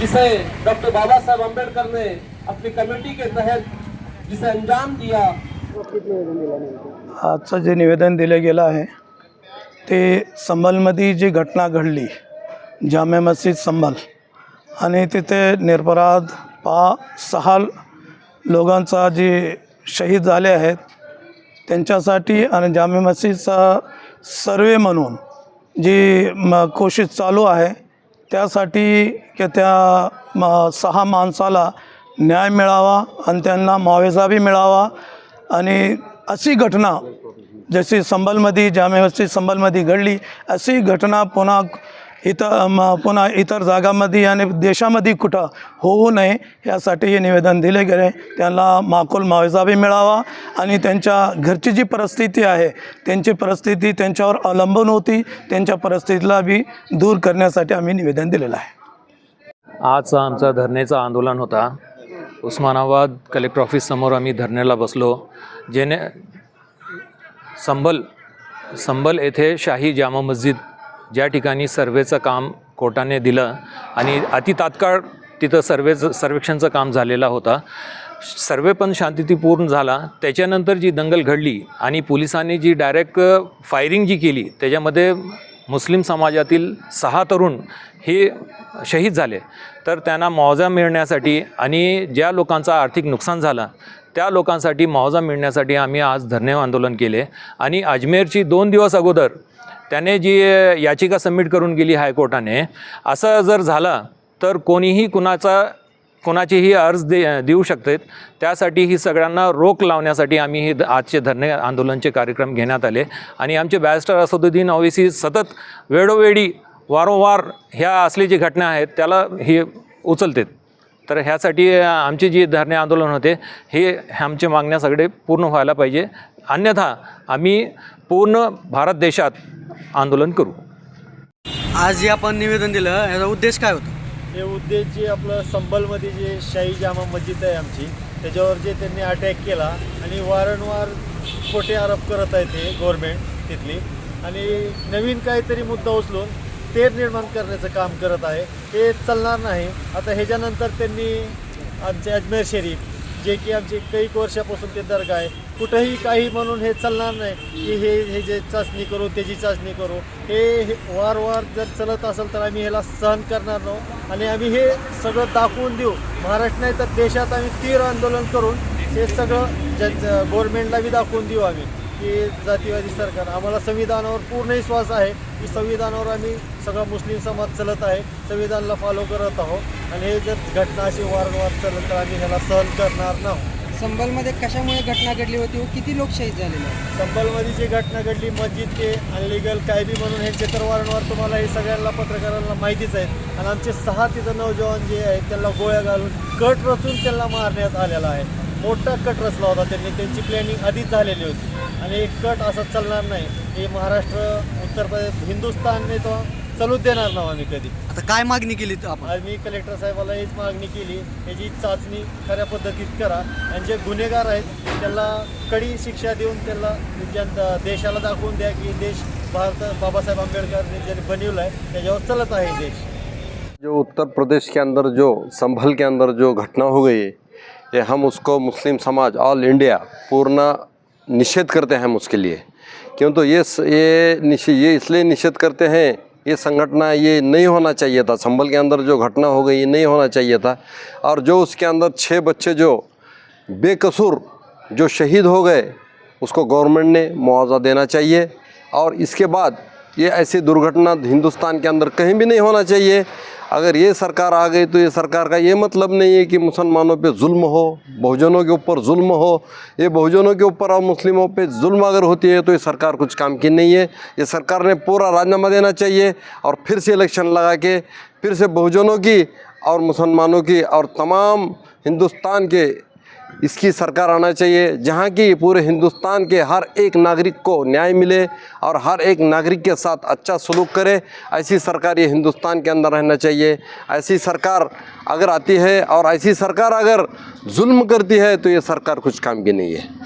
जिसे डॉक्टर बाबा साहब अम्बेडकर ने अपनी कमेटी के तहत जिसे अंजाम दिया। आजचं जे निवेदन दिलं गेलं आहे ते संबलमध्ये जी घटना घडली जामे मस्जिद संबल आणि तिथे निरपराध पा सहा लोकांचा जे शहीद झाले आहेत त्यांच्यासाठी आणि जामे मस्जिदचा सर्वे म्हणून जी म कोशिश चालू आहे त्यासाठी की त्या म सहा माणसाला न्याय मिळावा आणि त्यांना मावेजाबी मिळावा. आणि अशी घटना जशी संबलमध्ये जामे संबलमध्ये घडली अशी घटना पुन्हा इथं म पुन्हा इतर जागामध्ये आणि देशामध्ये कुठं होऊ नये यासाठी हे निवेदन दिले गेले. त्यांना माकूल मुआवजा बी मिळावा आणि त्यांच्या घरची जी परिस्थिती आहे त्यांची परिस्थिती त्यांच्यावर अवलंबून होती. त्यांच्या परिस्थितीला बी दूर करण्यासाठी आम्ही निवेदन दिलेलं आहे. आज आमचा धरणेचं आंदोलन होता. उस्मानाबाद कलेक्टर ऑफिससमोर आम्ही धरणेला बसलो. जेणे संबल संबल येथे शाही जामा मस्जिद ज्या ठिकाणी सर्वेचं काम कोर्टाने दिलं आणि अति तात्काळ तिथं सर्वेचं सर्वेक्षणचं काम झालेला होता. सर्वे पण शांततेपूर्ण झाला. त्याच्यानंतर जी दंगल घडली आणि पोलिसांनी जी डायरेक्ट फायरिंग जी केली त्याच्यामध्ये मुस्लिम समाजातील सहा तरुण हे शहीद झाले. तर त्यांना मुआवजा मिळण्यासाठी आणि ज्या लोकांचा आर्थिक नुकसान झालं त्या लोकांसाठी मुआवजा मिळण्यासाठी आम्ही आज धरणे आंदोलन केले. आणि अजमेरची दोन दिवस अगोदर त्याने जी याचिका सबमिट करून गेली हायकोर्टाने असं जर झालं तर कोणीही कुणाचा कोणाचीही अर्ज दे देऊ शकतात त्यासाठी ही सगळ्यांना रोख लावण्यासाठी आम्ही हे आजचे धरणे आंदोलनचे कार्यक्रम घेण्यात आले. आणि आमचे बॅरिस्टर असदुद्दीन ओवेसी सतत वेळोवेळी वारंवार ह्या असली जी घटना आहेत त्याला हे उचलतात. तर ह्यासाठी आमचे जे धरणे आंदोलन होते हे आमचे मागण्या सगळे पूर्ण व्हायला पाहिजे. अन्यथा आम्ही पूर्ण भारत देशात आंदोलन करू. आज जे आपण निवेदन दिलं याचा उद्देश काय होता? हे उद्देश जे आपलं संबलमध्ये जे शाही जामा मस्जिद आहे आमची त्याच्यावर जे त्यांनी अटॅक केला आणि वारंवार खोटे आरोप करत आहे ते गव्हर्मेंट तिथली. आणि नवीन काहीतरी मुद्दा उचलून तेर निर्माण करण्याचं काम करत आहे. हे चालणार नाही. आता ह्याच्यानंतर त्यांनी आमचे अजमेर शरीफ जे की आमचे कैक वर्षापासून ते दर्गा आहे. कुठंही काही म्हणून हे चालणार नाही की हे हे जे चाचणी करू त्याची चाचणी करू. हे हे वारंवार जर चलत असेल तर आम्ही ह्याला सहन करणार नाही. आणि आम्ही हे सगळं दाखवून देऊ. महाराष्ट्र नाही तर देशात आम्ही तीव्र आंदोलन करून हे सगळं ज गव्हर्मेंटला बी दाखवून देऊ आम्ही. की जातीवादी सरकार. आम्हाला संविधानावर पूर्ण विश्वास आहे की संविधानावर आम्ही सगळा मुस्लिम समाज चलत आहे संविधानाला फॉलो करत आहोत. आणि हे जर घटना अशी वारंवार चालत तर आम्ही ह्याला सहन करणार नाही. संबलमध्ये कशामुळे घटना घडली होती व किती लोक शहीद झालेले संबलमध्ये जी घटना घडली मस्जिद ते अनलिगल काय बी म्हणून ह्यांचे तर वारंवार तुम्हाला हे सगळ्यांना पत्रकारांना माहितीच आहे. आणि आमचे सहा तिथं नौजवान जे आहेत त्यांना गोळ्या घालून कट रचून त्यांना मारण्यात आलेला आहे. मोठा कट रचला होता त्यांनी. त्यांची प्लॅनिंग आधीच झालेली होती. आणि एक कट असं चालणार नाही. हे महाराष्ट्र उत्तर प्रदेश हिंदुस्थानने तो चालूच देणार नाही आम्ही कधी. आता काय मागणी केली आपण? आज मी कलेक्टर साहेबाला हीच मागणी केली. याची चाचणी खऱ्या पद्धतीत करा. आणि जे गुन्हेगार आहेत त्यांना कडी शिक्षा देऊन त्यांना जनता देशाला दाखवून द्या की देश भारत बाबासाहेब आंबेडकरने ज्यांनी बनवलं आहे त्याच्यावर चलत आहे देश. जो उत्तर प्रदेश के अंदर जो संभल के अंदर जो घटना हो गई ये हम उसको मुस्लिम समाज ऑल इंडिया पूर्ण निषेध करते हैं हम उसके लिए क्यों तो ये स- ये निषे ये इसलिए निषेध करते हैं ये संगठना ये नहीं होना चाहिए था संभल के अंदर जो घटना हो गई ये नहीं होना चाहिए था और जो उसके अंदर छः बच्चे जो बेकसूर जो शहीद हो गए उसको गवर्नमेंट ने मुआवजा देना चाहिए और इसके बाद ये ऐसी दुर्घटना हिंदुस्तान के अंदर कहीं भी नहीं होना चाहिए अगर ये सरकार आ गई तो ये सरकार का ये मतलब नहीं है कि मुसलमानों पे जुल्म हो बहुजनों के ऊपर जुल्म हो ये बहुजनों के ऊपर और मुस्लिमों पे जुल्म अगर होती है तो ये सरकार कुछ काम की नहीं है ये सरकार ने पूरा राजीनामा देना चाहिए और फिर से इलेक्शन लगा के फिर से बहुजनों की और मुसलमानों की और तमाम हिंदुस्तान के इसकी सरकार आना चाहिए जहाँ की पूरे हिंदुस्तान के हर एक नागरिक को न्याय मिले और हर एक नागरिक के साथ अच्छा सलूक करे ऐसी सरकार ये हिंदुस्तान के अंदर रहना चाहिए ऐसी सरकार अगर आती है और ऐसी सरकार अगर जुल्म करती है तो ये सरकार कुछ काम की नहीं है